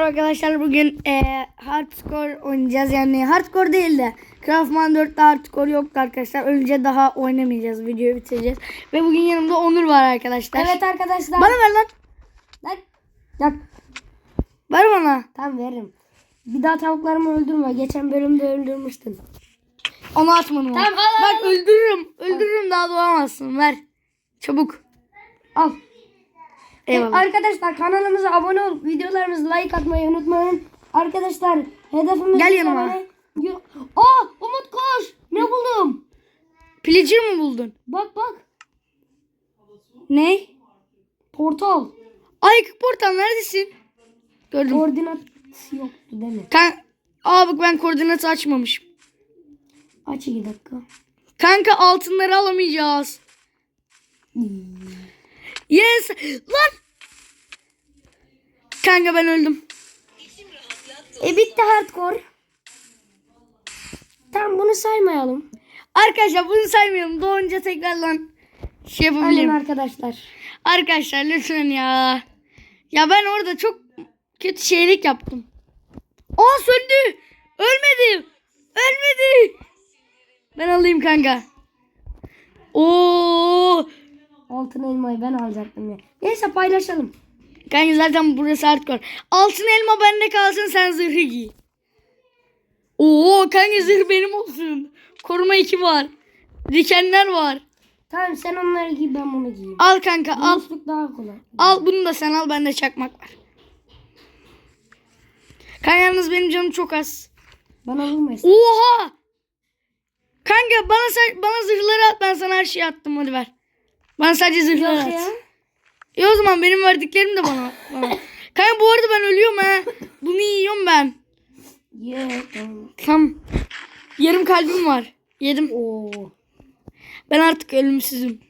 Arkadaşlar bugün eee hardcore oynayacağız yani hardcore değil de Craftman 4'te hardcore yoktu arkadaşlar önce daha oynamayacağız videoyu bitireceğiz ve bugün yanımda Onur var arkadaşlar. Evet arkadaşlar. Bana ver lan. Lan. Lan. Ver bana. Tamam veririm. Bir daha tavuklarımı öldürme. Geçen bölümde öldürmüştün. Onu atmadım. Tamam, Tamam, al, al, Bak öldürürüm. Öldürürüm daha doğamazsın. Ver. Çabuk. Al. Eyvallah. Arkadaşlar kanalımıza abone olup videolarımıza like atmayı unutmayın. Arkadaşlar hedefimiz Gel yanıma. abone. Aa Umut koş. Ne buldum? Pillager mi buldun? Bak bak. Ne? Portal. Ay portal neredesin? Gördüm. Koordinat yoktu değil mi? Kan Aa bak ben koordinatı açmamışım. Aç iki dakika. Kanka altınları alamayacağız. Yes. Lan. Kanka ben öldüm. E bitti hardcore. Tamam bunu saymayalım. Arkadaşlar bunu saymayalım. Doğunca tekrardan şey Aynen yapabilirim. arkadaşlar. Arkadaşlar lütfen ya. Ya ben orada çok kötü şeylik yaptım. Aa söndü. Ölmedi. Ölmedi. Ben alayım kanka. Oo. Altın elmayı ben alacaktım ya. Neyse paylaşalım. Kanka zaten burası hardcore. Altın elma bende kalsın sen zırhı giy. Oo kanka zırh benim olsun. Koruma iki var. Dikenler var. Tamam sen onları giy ben bunu giyeyim. Al kanka al. Musluk daha kolay. Al bunu da sen al bende çakmak var. Kanka yalnız benim canım çok az. Bana vurma ister. Oha! Kanka bana bana zırhları at ben sana her şeyi attım hadi ver. Bana sadece zırhları Yok at. ya. E o zaman benim verdiklerim de bana. bana. Kanka bu arada ben ölüyorum ha. Bunu yiyorum ben. Ye tamam. Tam yarım kalbim var. Yedim. Oo. Ben artık ölümsüzüm.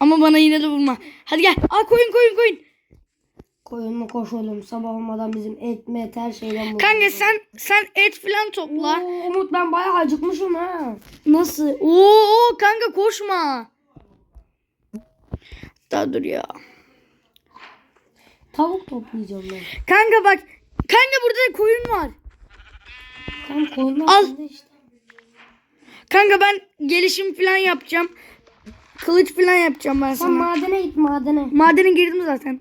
Ama bana yine de vurma. Hadi gel. Aa koyun koyun koyun. Koyun mu koşalım sabah olmadan bizim et met her şeyden bu. Kanka sen sen et falan topla. Oo, Umut ben bayağı acıkmışım ha. Nasıl? Oo kanka koşma. Daha dur ya. Tavuk toplayacağım ben. Kanka bak. Kanka burada koyun var. Tamam koyunlar Al. sende işte. Kanka ben gelişim falan yapacağım. Kılıç falan yapacağım ben Sen sana. madene git madene. Madene girdim zaten.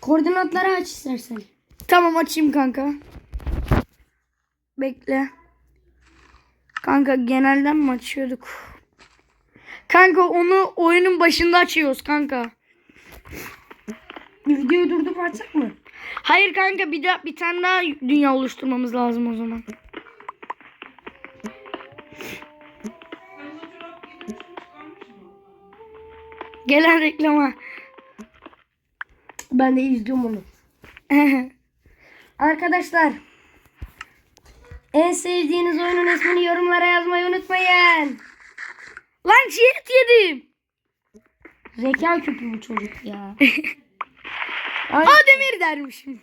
Koordinatları aç istersen. Tamam açayım kanka. Bekle. Kanka genelden mi açıyorduk? Kanka onu oyunun başında açıyoruz kanka. Videoyu durdurup açsak mı? Hayır kanka bir daha bir tane daha dünya oluşturmamız lazım o zaman. Gelen reklama. Ben de izliyorum onu. Arkadaşlar. En sevdiğiniz oyunun ismini yorumlara yazmayı unutmayın. Lan ciğet yedim. Zeka küpü bu çocuk ya. Ay, Aa demir dermişim.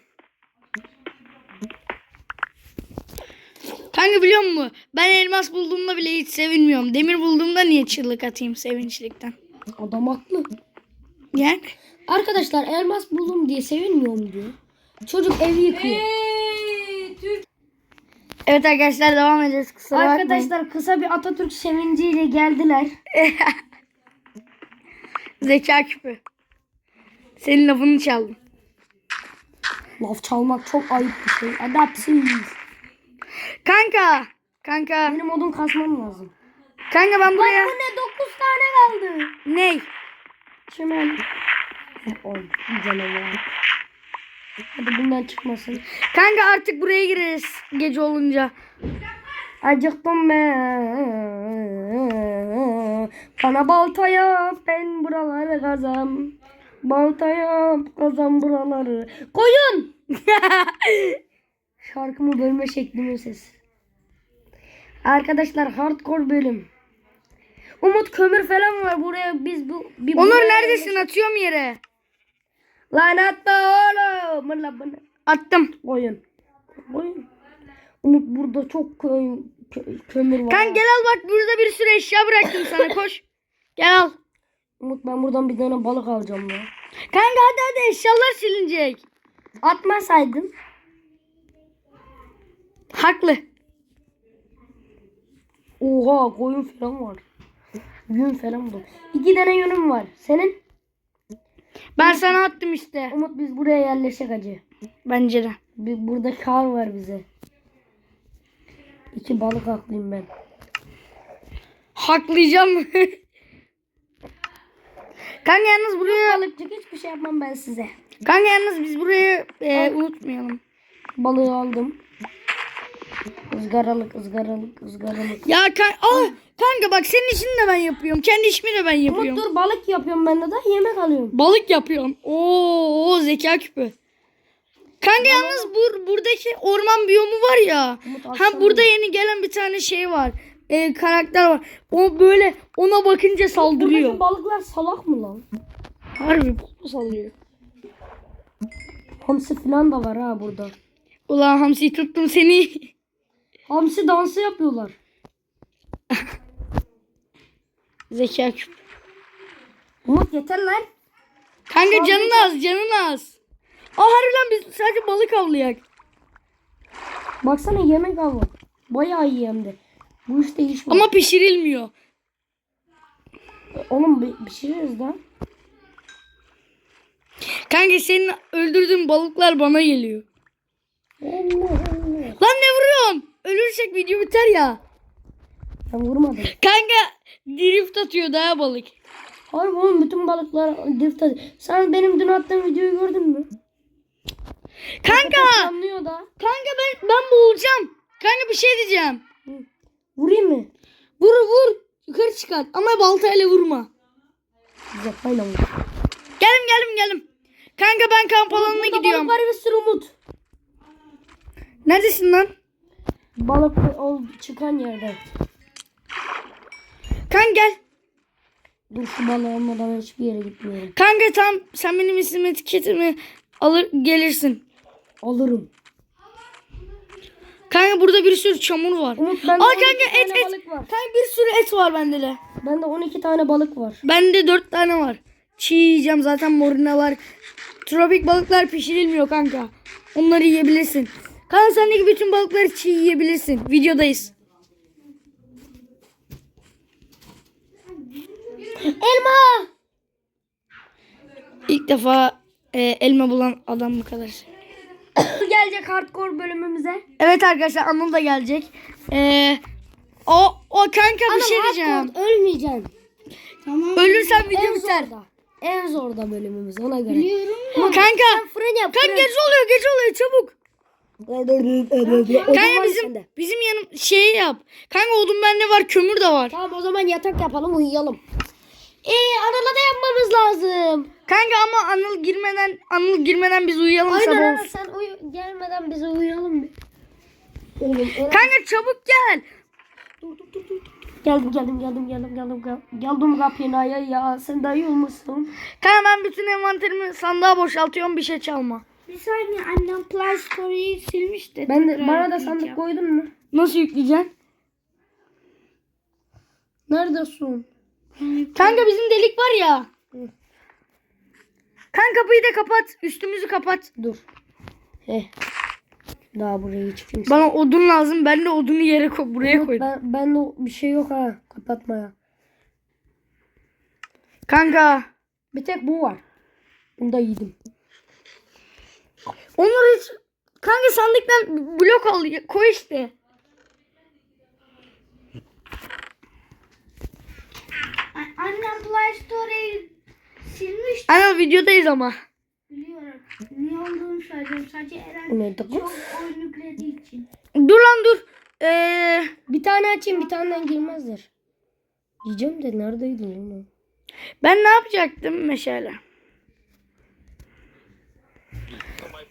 Kanka biliyor musun? Ben elmas bulduğumda bile hiç sevinmiyorum. Demir bulduğumda niye çığlık atayım sevinçlikten? adam haklı. Gel. Arkadaşlar elmas buldum diye sevinmiyorum diyor. Çocuk evi yıkıyor. Evet arkadaşlar devam edeceğiz. Kusura bakmayın. Arkadaşlar kısa bir Atatürk sevinciyle geldiler. Zeka küpü. Senin lafını çaldım. Laf çalmak çok ayıp bir şey. Adapsiz. Kanka. Kanka. Benim odun kasmam lazım. Kanka ben buraya. ne 9 tane kaldı. Ney? Çimen. Oy canavar. Hadi bundan çıkmasın. Kanka artık buraya gireriz gece olunca. Acıktım ben. Bana balta yap ben buraları kazam. Balta yap kazam buraları. Koyun. Şarkımı bölme şeklimin sesi. Arkadaşlar hardcore bölüm. Umut kömür falan var buraya biz bu bir Onur neredesin? Atıyorum yere. Lan atma oğlum. Mırla bana. Attım. Koyun. Koyun. Umut burada çok kö- kö- kömür var. Kanka gel al bak burada bir sürü eşya bıraktım sana koş. Gel al. Umut ben buradan bir tane balık alacağım ya. Kanka hadi hadi eşyalar silinecek. Atmasaydın. Haklı. Oha koyun falan var. Yün falan bu. İki tane yünüm var. Senin? Ben sana attım işte. Umut biz buraya yerleşecek acı. Bence de. Bir, burada kar var bize. İki balık haklıyım ben. Haklayacağım. Kanka yalnız buraya Balıkçık hiçbir şey yapmam ben size. Kanka yalnız biz burayı e, unutmayalım. Balığı aldım. Izgaralık, ızgaralık, ızgaralık. Ya kan Aa, kanka bak senin işini de ben yapıyorum. Kendi işimi de ben yapıyorum. dur balık yapıyorum ben de da yemek alıyorum. Balık yapıyorum. Oo, zeka küpü. Kanka yalnız bur buradaki orman biyomu var ya. Ha burada yeni gelen bir tane şey var. E, karakter var. O böyle ona bakınca saldırıyor. Buradaki balıklar salak mı lan? Harbi bu saldırıyor. Hamsi falan da var ha burada. Ulan Hamsi tuttum seni. Hamsi dansı yapıyorlar. Zeka küpü. Umut yeter lan. Kanka canın az canın az. Aa harbi lan biz sadece balık avlayak. Baksana yemek bak. Bayağı iyi hem de. Bu işte iş var. Ama pişirilmiyor. Oğlum bir pişiririz lan. Kanka senin öldürdüğün balıklar bana geliyor. Allah Allah. Lan ne vuruyorsun? Ölürsek video biter ya. Ben vurmadım. Kanka drift atıyor daha balık. Harbi oğlum bütün balıklar drift atıyor. Sen benim dün attığım videoyu gördün mü? Kanka. Anlıyor da. Kanka ben ben boğulacağım. Kanka bir şey diyeceğim. Vurayım mı? Vur vur. Yukarı çıkart ama baltayla vurma. Vur. Geldim geldim geldim. Kanka ben kamp alanına Burada gidiyorum. balık var bir sürü umut. Neredesin lan? Balık o çıkan yerde. Kanka gel. Dur şu balığı almadan hiçbir yere gitmiyorum. Kanka tam sen benim isim etiketimi alır gelirsin. Alırım. Kanka burada bir sürü çamur var. Umut Aa bende kanka 12 et et. balık var. Kanka bir sürü et var bende de. Bende 12 tane balık var. Bende dört tane var. Çiğ yiyeceğim zaten morina var. Tropik balıklar pişirilmiyor kanka. Onları yiyebilirsin. Kanka sendeki bütün balıkları çiğ yiyebilirsin. Videodayız. Elma! İlk defa e, elma bulan adam bu kadar. Gelecek hardcore bölümümüze. Evet arkadaşlar Anıl da gelecek. E, o, o kanka bir şey diyeceğim. ölmeyeceksin. Tamam. Ölürsen video En biter. zorda. En zorda bölümümüz ona göre. Biliyorum Ama kanka. Fırın yap. Kanka gece oluyor gece oluyor çabuk. Kanka bizim bizim yanım şeyi yap. Kanka odun bende var kömür de var. Tamam o zaman yatak yapalım uyuyalım. Eee arada da yapmamız lazım. Kanka ama Anıl girmeden Anıl girmeden biz uyuyalım sabah Aynen olsun. aynen sen uyu gelmeden bize uyuyalım bir. Oğlum Kanka çabuk gel. dur dur dur dur. dur. Geldim geldim geldim geldim geldim geldim. Geldim kapına ya ya sen dayı olmuşsun. Kanka ben bütün envanterimi sandığa boşaltıyorum bir şey çalma. Bir saniye annem Play Store'yi silmiş de. Ben de bana da sandık koydun mu? Nasıl yükleyeceksin? Neredesin? Kanka bizim delik var ya. Kanka kapıyı da kapat. Üstümüzü kapat. Dur. Heh. Daha buraya hiç kimse. Bana odun lazım. Ben de odunu yere koy buraya Yok, koydum. ben, ben de bir şey yok ha. Kapatmaya. Kanka. Bir tek bu var. Bunu da yedim. Onları hiç... Kanka sandıktan blok al koy işte. Annem Play Store'yi silmiş Ana videodayız ama. biliyorum. Niye olduğunu söyleyeceğim. Sadece Eren kız? çok oyun yüklediği için. Dur lan dur. Ee, Bir tane açayım bir taneden girmezler. Diyeceğim de neredeydi lan o? ben ne yapacaktım meşale?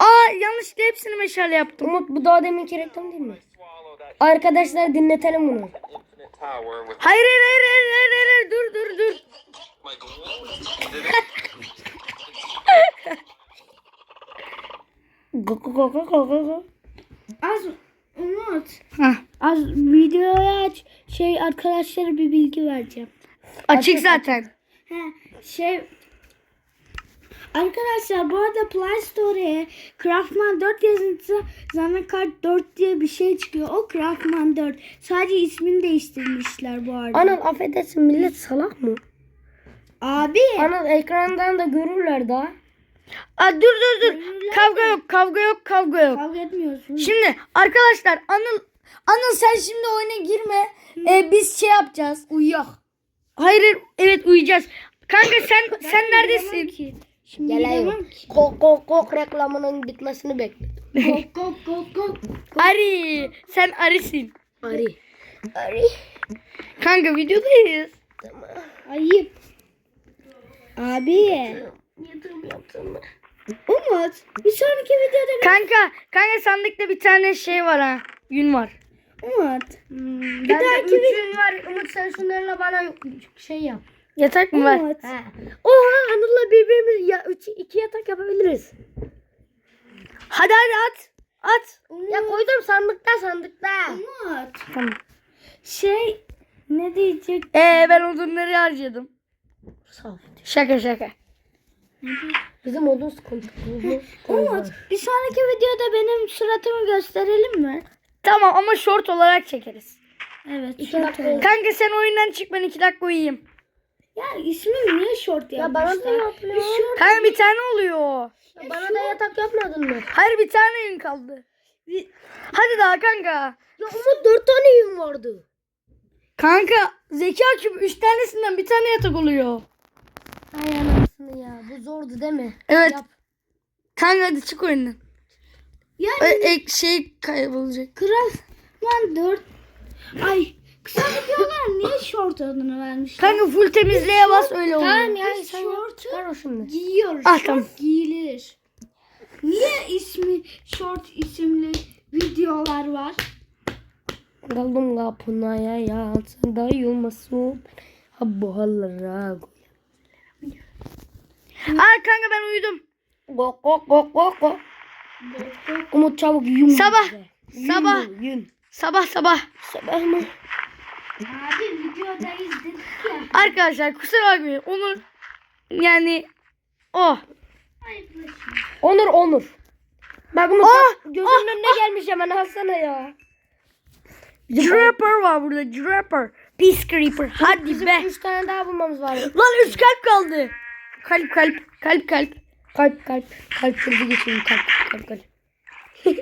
Aa yanlışlıkla hepsini meşale yaptım. Umut bu daha deminki reklam değil mi? Arkadaşlar dinletelim bunu. Hayır hayır hayır hayır hayır, hayır. dur dur dur. Az Umut. Hah, Az videoyu aç. Şey arkadaşlara bir bilgi vereceğim. açık zaten. He, şey Arkadaşlar bu arada Play Store'ye Craftman 4 yazınca Zanakart 4 diye bir şey çıkıyor. O Craftman 4. Sadece ismini değiştirmişler bu arada. Anıl affedersin millet salak mı? Abi. Anıl ekrandan da görürler daha. Aa, dur dur dur. Kavga yok kavga yok kavga yok. Kavga etmiyorsun. Şimdi arkadaşlar Anıl Anıl sen şimdi oyuna girme. Ee, biz şey yapacağız. Hayır hayır, evet uyuyacağız. Kanka sen sen neredesin? Ki. Şimdi ki. Kok kok kok reklamının bitmesini bekledim. Kok kok kok kok. Ari sen Arisin. Ari. Ari. Kanka videodayız. Ayıp. Abi. Yatırım yaptım. Umut. Bir sonraki videoda Kanka kanka sandıkta bir tane şey var ha. Yün var. Umut. Bir Bir dahaki vi- üçün var. Umut sen şunlarla bana şey yap. Yatak mı var? He. Oha Anıl'la birbirimiz ya üç, iki yatak yapabiliriz. Hadi hadi at. At. Umut. Ya koydum sandıkta sandıkta. Umut. Tamam. Şey ne diyecek? Ee ben odunları harcadım. Sağ ol. Şaka şaka. Bizim odun sıkıntımız. Umut bir sonraki videoda benim suratımı gösterelim mi? Tamam ama short olarak çekeriz. Evet. İki dakika. Kanka sen oyundan çık ben iki dakika uyuyayım. Ya ismini niye short Ya yapmışlar? bana da yapmıyor. Bir short. Kanka bir tane oluyor. Ya bana da yatak yapmadın mı? Hayır bir tane yün kaldı. Bir- Hadi daha kanka. Ya Umut dört tane yün vardı. Kanka zeka küpü üç tanesinden bir tane yatak oluyor. Ay anasını ya. Bu zordu değil mi? Evet. Yap. Kanka hadi çık oyundan. Yani Ö- ek şey kaybolacak. Craftman 4 Ay kısa videolar niye short adını vermişler? Kanka full temizliğe bas öyle oluyor. Tamam ya sen şortu çıkar o şimdi. giyiyoruz. Ah, short tamam. giyilir. Niye ismi short isimli videolar var? Kaldım kapına ya yansın yılmasın. Ha bu hallara. Aa kanka ben uyudum. Gok gok gok gok gok. Umut çabuk yün. Sabah. Sabah. Yün. Sabah sabah. Sabah mı? Abi videodayız dedik ya. Arkadaşlar kusura bakmayın. Onur yani oh. Onur Onur. Bak Umut Ah, bak, gözümün önüne gelmiş hemen alsana ya. Draper var burada. Draper. Peace Creeper. Hadi bizim be. üç tane daha bulmamız var. Lan üç kalp kaldı. Kalp kalp. Kalp kalp. Kalp kalp. Kalp krizi geçirdim kalp kalp kalp.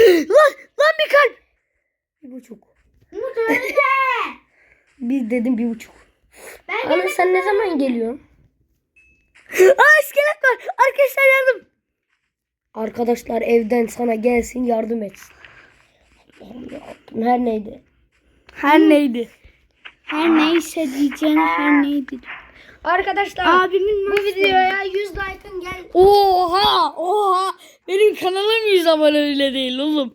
lan lan bir kalp. Bir buçuk. Bir dedim bir buçuk. Ben Ana sen ne zaman geliyorsun? Aa iskelet var. Arkadaşlar yardım. Arkadaşlar evden sana gelsin yardım etsin. Allah'ım her neydi. Her neydi? her neyse diyeceğim her neydi. Arkadaşlar Abimin bu videoya 100 like'ın gel. Oha oha. Benim kanalım 100 abone öyle değil oğlum.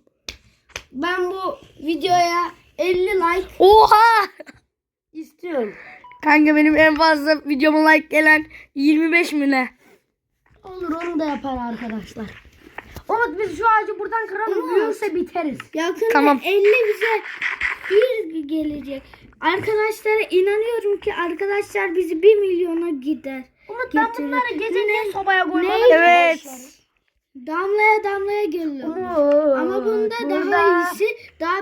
Ben bu videoya 50 like Oha. istiyorum. Kanka benim en fazla videoma like gelen 25 mi ne? Olur onu da yapar arkadaşlar. Umut biz şu ağacı buradan kıralım. Büyürse biteriz. Yakında Tamam. 50 bize bir gelecek. Arkadaşlara inanıyorum ki arkadaşlar bizi 1 milyona gider. Umut ben Getirir. bunları gece niye sobaya koymadım? Ne? Evet. Damlaya damlaya geliyor. Ama bunda burada- daha iyisi daha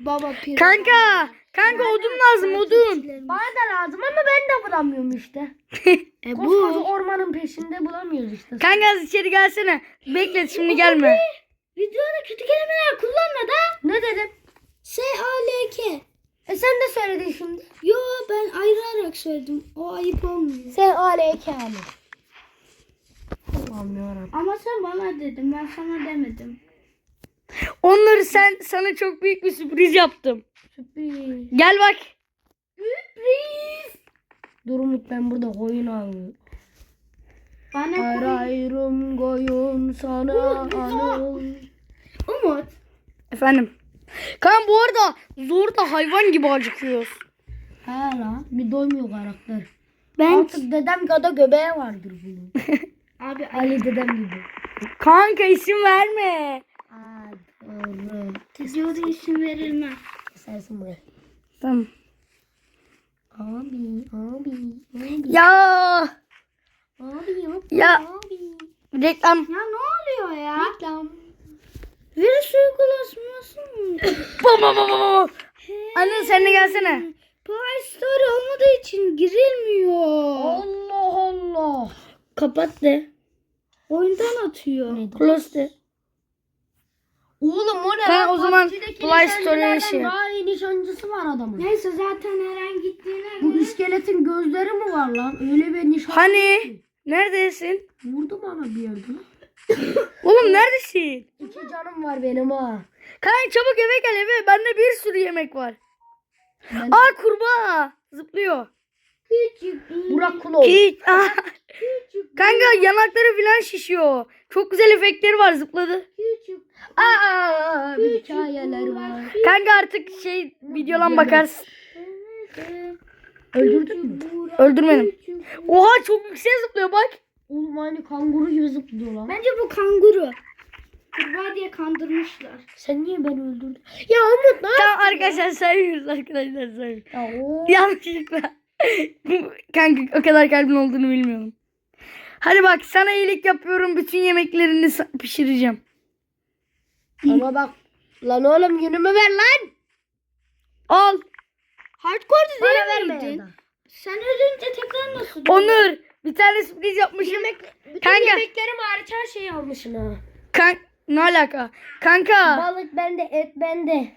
baba pir. Kanka. Kanka odun lazım odun. Bana da lazım ama ben de bulamıyorum işte. E Koskoca bu ormanın peşinde bulamıyoruz işte. Kanka az içeri gelsene. Bekle şimdi gelme. videoda kötü kelimeler kullanma da. Ne dedim? S A L K. E sen de söyledin şimdi. Yo ben ayırarak söyledim. O ayıp olmuyor. Sen aleyke abi. Allah'ım yarabbim. Ama sen bana dedin. Ben sana demedim. Onları sen sana çok büyük bir sürpriz yaptım. Sürpriz. Gel bak. Sürpriz. Dur Umut ben burada koyun alıyorum. Bana. Arayırım koyun sana anıl. Umut. Efendim. Kanka bu arada zor da hayvan gibi acıkıyoruz. Hala bir doymuyor karakter. Ben Artık dedem kadar göbeği vardır bunun. abi Ali dedem gibi. Kanka isim verme. Doğru. videoda isim verilmez. Sensin buraya. Tamam. Abi, abi, abi. Ya. Abi yok. Ya. Abi. Reklam. Ya ne oluyor ya? Reklam. Virüs uygulasması mı? Bam bam bam bam. Anne sen de gelsene. Play Store olmadığı için girilmiyor. Allah Allah. Kapat de. Oyundan atıyor. Close de. Oğlum o ne? Lan? o zaman Play Store'ya şey. Daha iyi nişancısı var adamın. Neyse zaten Eren gittiğine Bu göre. iskeletin gözleri mi var lan? Öyle bir nişancı. Hani? Neredesin? Vurdu bana bir yerde. Oğlum neredesin? İki canım var benim ha. Kanka çabuk eve gel eve. Bende bir sürü yemek var. Ben- Aa kurbağa. Zıplıyor. Küçük. Burak Kulov. Hiç. Küçük. Kanka yanakları falan şişiyor. Çok güzel efektleri var zıpladı. Küçük. Aa, bir hikayeler var. Kanka artık şey videolan bakarsın. Öldürdün mü? Öldürmedim. Oha çok yüksek zıplıyor bak. Oğlum aynı kanguru gibi zıplıyor lan. Bence bu kanguru. Kurbağa diye kandırmışlar. Sen niye beni öldürdün? Ya Umut ne Tamam arkadaşlar sayıyoruz arkadaşlar sayıyoruz. Ya. Yanlışlıkla. Kanka o kadar kalbin olduğunu bilmiyorum. Hadi bak sana iyilik yapıyorum. Bütün yemeklerini pişireceğim. Ama bak. Lan oğlum yünümü ver lan. Al. Hardcore Bana değil verme miydin? ya da. Sen ölünce tekrar nasıl? Onur. Bir tane sürpriz yapmışım. Bütün Kanka. yemeklerim hariç her şeyi almışsın ha. Kan ne alaka? Kanka. Balık bende, et bende.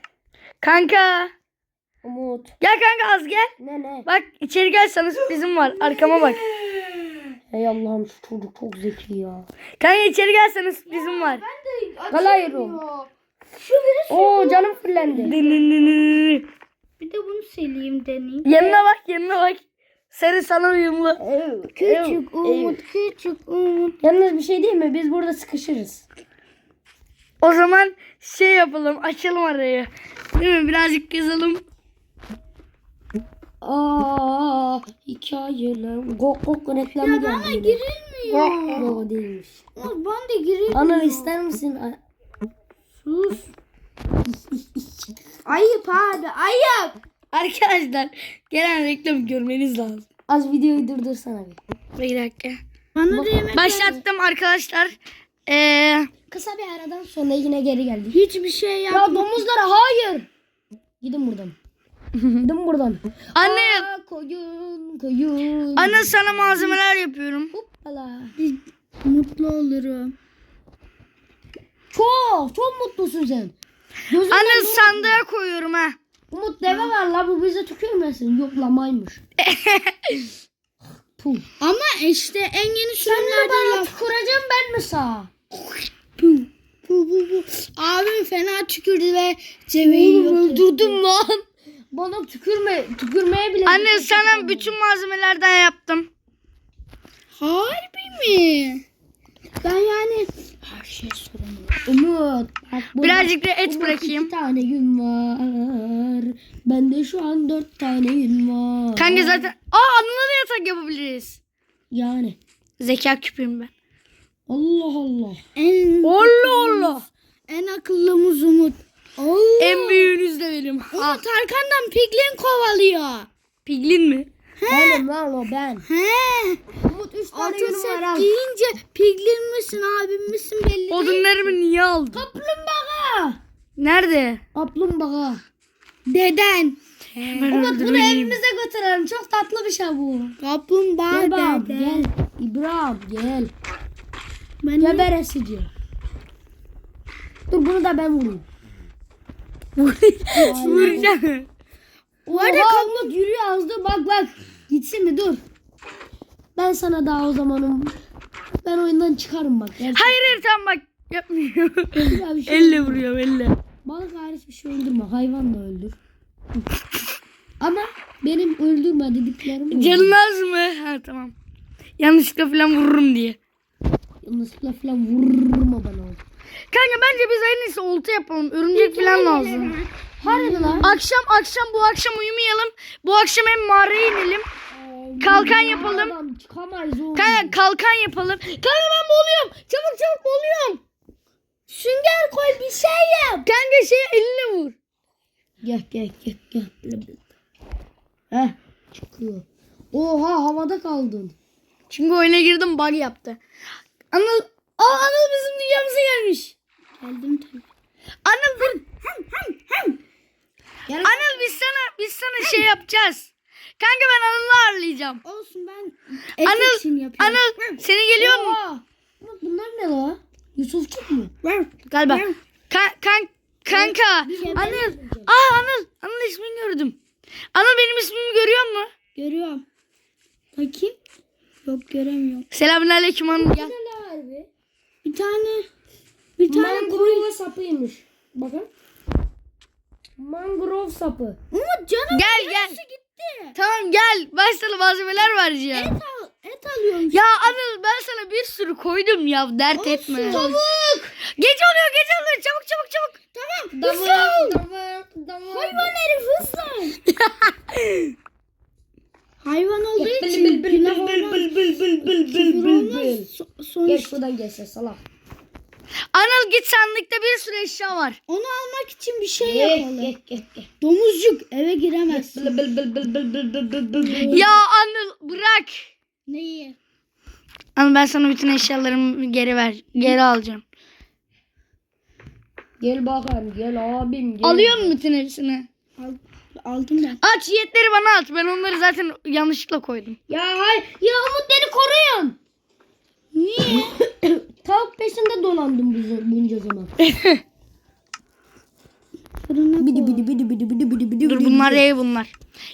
Kanka. Umut. Gel kanka az gel. Ne ne? Bak içeri gel sana sürprizim var. Arkama bak. Ey Allah'ım şu çocuk çok zeki ya. Kanka içeri gel sana sürprizim var. Galayro. Şu virüs. Oo canım fırlandı. Bir de bunu sileyim deneyeyim. yanına bak yanına bak. Sarı sana uyumlu. Küçük Umut, küçük Umut. Yalnız bir şey değil mi? Biz burada sıkışırız. O zaman şey yapalım. Açalım arayı. Değil mi? Birazcık yazalım. Aa hikayeler. Gok gok reklamı geldi. Bana yine. girilmiyor. Yok değilmiş. Umut ben de girilmiyor. Ana ister misin? Sus. ayıp abi ayıp. Arkadaşlar gelen reklamı görmeniz lazım. Az videoyu durdursana bir. Bir dakika. Bana da yemek Başlattım arkadaşlar. Ee, Kısa bir aradan sonra yine geri geldik. Hiçbir şey Ya yapma. domuzlara hayır. Gidin buradan. Gidin buradan. anne, Aa, koyun koyun. anne sana malzemeler yapıyorum. Hoppala. Mutlu olurum. Çok çok mutlusun sen. Gözünden Anne nur- sandığa koyuyorum ha. Umut deve var la bu bize tükürmesin. Yok lamaymış. Puh. Ama işte en yeni Sen de sürümlerde bana tüküreceğim ben mi sağ? Bu bu bu. Abim fena tükürdü ve yok. öldürdüm lan. Bana tükürme, tükürmeye bile. Anne sana bütün malzemelerden yaptım. Harbi mi? Ben yani her şey sorumlu. Umut. Bak Birazcık da et Umut, bırakayım. iki tane yün var. Bende şu an dört tane yün var. Kanka zaten... Aa anıla da yatak yapabiliriz. Yani. Zeka küpüyüm ben. Allah Allah. En Allah Allah. en akıllımız Umut. Allah. En büyüğünüz de benim. Ha, Umut arkandan piglin kovalıyor. piglin mi? Benim lan o ben. He. Umut üç tane Altın set giyince piglin misin abim misin belli değil. Odunlarımı niye aldın? Kaplumbağa. Nerede? Kaplumbağa. Deden. Hemen Umut bunu evimize götürelim. Çok tatlı bir şey bu. Kaplumbağa Gel bak dede. gel. İbrahim gel. Ben Geber esici. Dur bunu da ben vurayım. Vuracağım. Bu arada Umut yürüyor az dur bak bak. Gitsin mi dur. Ben sana daha o zamanım. Ben oyundan çıkarım bak. Gerçekten Hayır hayır tamam bak. Yapmıyor. bir şey. elle vuruyor elle. Balık hariç bir şey öldürme. Hayvan da öldür. Ama benim öldürme dediklerim. Canınız mı? Ha tamam. Yanlışlıkla falan vururum diye. Yanlışlıkla falan vurma bana. Kanka bence biz en iyisi olta yapalım. Örümcek falan lazım. Harbi lan. Akşam akşam bu akşam uyumayalım. Bu akşam hem mağaraya inelim. Kalkan yapalım. Adam çıkamayız oğlum. Kanka kalkan yapalım. Kanka ben boğuluyorum. Çabuk çabuk boğuluyorum. Sünger koy bir şey yap. Kanka şey eline vur. Gel gel gel gel. Heh çıkıyor. Oha havada kaldın. Çünkü oyuna girdim bug yaptı. Anıl, aa Anıl bizim dünyamıza gelmiş. Geldim tabii. Anıl dur. Gel. Anıl biz sana biz sana şey yapacağız. Kanka ben Anıl'ı ağırlayacağım. Olsun ben et Anıl, için yapıyorum. Anıl seni geliyor mu? Aa, Umut bunlar ne la? Yusufçuk mu? Galiba. Kan, kan, kanka. Anıl. Aa Anıl. Anıl ismini gördüm. Anıl benim ismimi görüyor mu? Görüyorum. Bakayım. Yok göremiyorum. Selamünaleyküm Anıl gel. Bir tane bir tane Mangrove sapıymış. Bakın. Mangrove sapı. Umut canım Gel gel. gitti. Tamam gel. Ben sana malzemeler vereceğim. Et, al, et alıyorum. Ya Anıl ben sana bir sürü koydum ya dert etme. Tavuk. Gece oluyor gece oluyor çabuk çabuk çabuk. Tamam. Davul, Hızlı. davul, davul. Hayvan herif hızlı. Hayvan olduğu Bil, için bil, bil, günah bil, olmaz. bil, bil, bil, bil, bil, Küfür bil, olmaz. bil. So- Geç sonuç. şuradan geçse salak. Anıl git sandıkta bir sürü eşya var. Onu almak için bir şey yapalım. geç, geç, geç. Domuzcuk eve giremez. Bil, bil, bil, bil, bil, bil, bil, bil. Ya Anıl bırak. Neyi? Anıl ben sana bütün eşyalarımı geri ver. Geri alacağım. Gel bakayım gel abim gel. Alıyor musun bütün hepsini? Al, aldım ben. Aç yetleri bana at. Ben onları zaten yanlışlıkla koydum. Ya hay ya Umut beni koruyun. Niye? Tavuk peşinde dolandım bu- bunca zaman. Fırına Bidi bidi bidi bidi bidi bidi bidi Dur bunlar değil bunlar.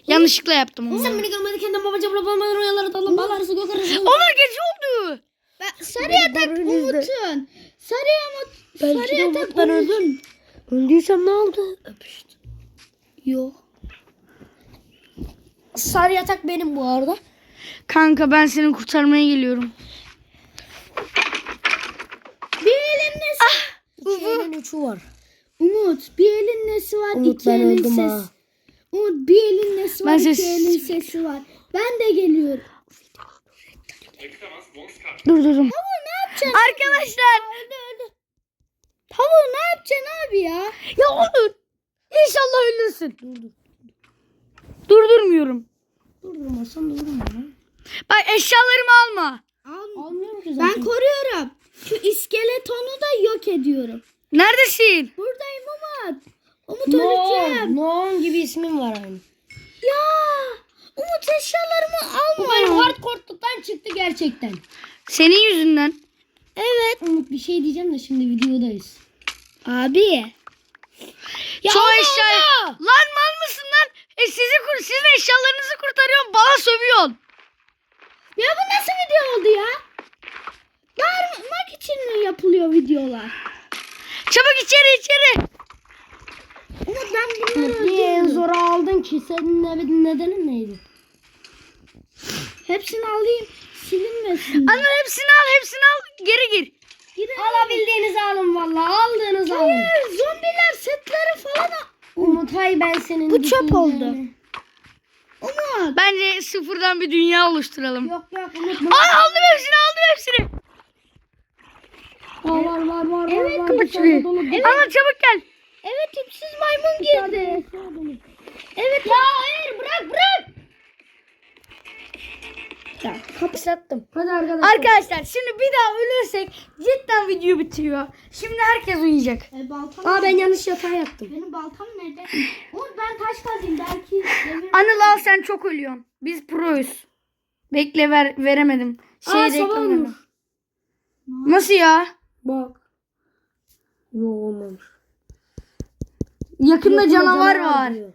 Yanlışlıkla yaptım onu. Sen beni görmedi kendin babaca bula bulamadan oyaları dalın bal arası gök arası. Onlar gece oldu. Ben, sarı yatak Umut'un. Sarı yatak. Belki Sarı yatak ben öldüm. Öldüysem ne oldu? Öpüştüm. Yok. Sarı yatak benim bu arada. Kanka ben seni kurtarmaya geliyorum. Bir elin nesi? İki elin üçü var. Umut bir elin nesi var? Umut, iki elin öldüm ses. ha. Umut bir elin nesi var? Ben iki ses- elin sesi var. Ben de geliyorum. Dur dur dur. Tavuğu ne yapacaksın? Arkadaşlar. Öldü öldü. Tavuğu ne yapacaksın abi ya? Ya Onur. İnşallah ölürsün. Durdurmuyorum. Durdurmazsan durdurma lan. Bak eşyalarımı alma. Alma. Almıyorum ki zaten. Ben koruyorum. Şu iskeletonu da yok ediyorum. Neredesin? Buradayım Umut. Umut Noon. öleceğim. Noon gibi ismim var aynı. Ya. Umut eşyalarımı Bu alma. benim hardcore'luktan çıktı gerçekten. Senin yüzünden. Evet. Umut bir şey diyeceğim de şimdi videodayız. Abi. Ya Çoğu Allah eşya... Allah! Lan mal mısın lan? E sizi kur sizin eşyalarınızı kurtarıyorum. Bana sövüyorsun. Ya bu nasıl video oldu ya? Bağırmak için mi yapılıyor videolar? Çabuk içeri içeri. Umut ben bunları niye en zora aldın ki? Senin ne- nedenin neydi? Hepsini alayım. Silinmesin. Anıl hepsini al hepsini al. Geri gir. Gidelim. Alabildiğinizi alın valla. Aldığınızı alın. Hayır, zombiler setleri falan al. Umut hay ben senin Bu çöp oldu. Umut. Bence sıfırdan bir dünya oluşturalım. Yok yok Umut. Ay aldım hepsini aldım hepsini. Var var var var. Evet, var, şurayı. dolu. Anıl çabuk gel. Evet tipsiz maymun girdi. Evet. Ya hayır bırak bırak. Ya, kapsattım. Hadi arkadaşlar. Arkadaşlar şimdi bir daha ölürsek cidden video bitiyor. Şimdi herkes uyuyacak. E, baltam Aa ben yanlış yatağa yattım. Benim baltam nerede? Umut ben taş kazayım belki. Anıl al sen çok ölüyorsun. Biz proyuz. Bekle ver veremedim. Şey Aa, sabah olmuş. Nasıl ya? Bak. Yok olmamış. Yakında Yakında canavar var. diyor.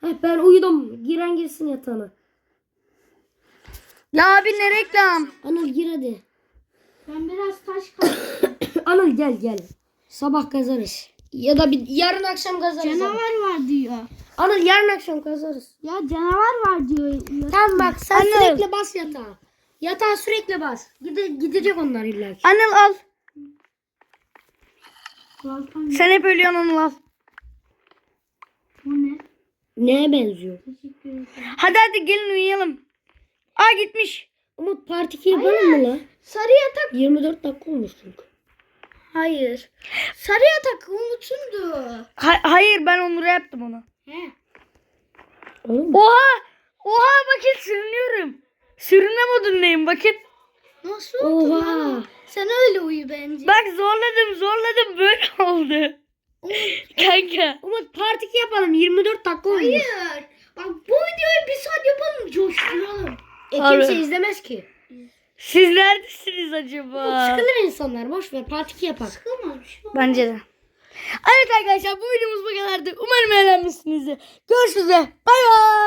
Heh, ben uyudum. Giren girsin yatağına. Ya abi ne reklam? Anıl gir hadi. Ben biraz taş kazayım. Anıl gel gel. Sabah kazarız. Ya da bir yarın akşam kazarız. canavar var diyor. Anıl yarın akşam kazarız. Ya canavar var diyor. Tamam bak sen Anıl. sürekli bas yatağa. Yatağa sürekli bas. Gide, gidecek onlar illa ki. Anıl al. Baltam Sen hep ölüyorsun al. bu ne? Neye benziyor? Teşekkür ederim. Hadi hadi gelin uyuyalım. Aa gitmiş. Umut part 2 yapalım mı lan? Sarı yatak. 24 dakika olmuş çünkü. Hayır. Sarı yatak Umut'undu. Ha- hayır ben Onur'a yaptım onu. He. Olur mu? Oha! Oha bakın sürünüyorum. Sürünme modundayım bakın. Nasıl oldu Oha. lan? Sen öyle uyu bence. Bak zorladım zorladım böyle oldu. Kanka. Umut part 2 yapalım 24 dakika olmuş. Hayır. Bak bu videoyu bir saat yapalım coşturalım. E, Abi. kimse izlemez ki. Siz neredesiniz acaba? Sıkılır insanlar boş ver part 2 yapalım. Sıkılmaz bir şey olmaz. Bence de. Evet arkadaşlar bu videomuz bu kadardı. Umarım eğlenmişsinizdir. Görüşürüz. Bay bay.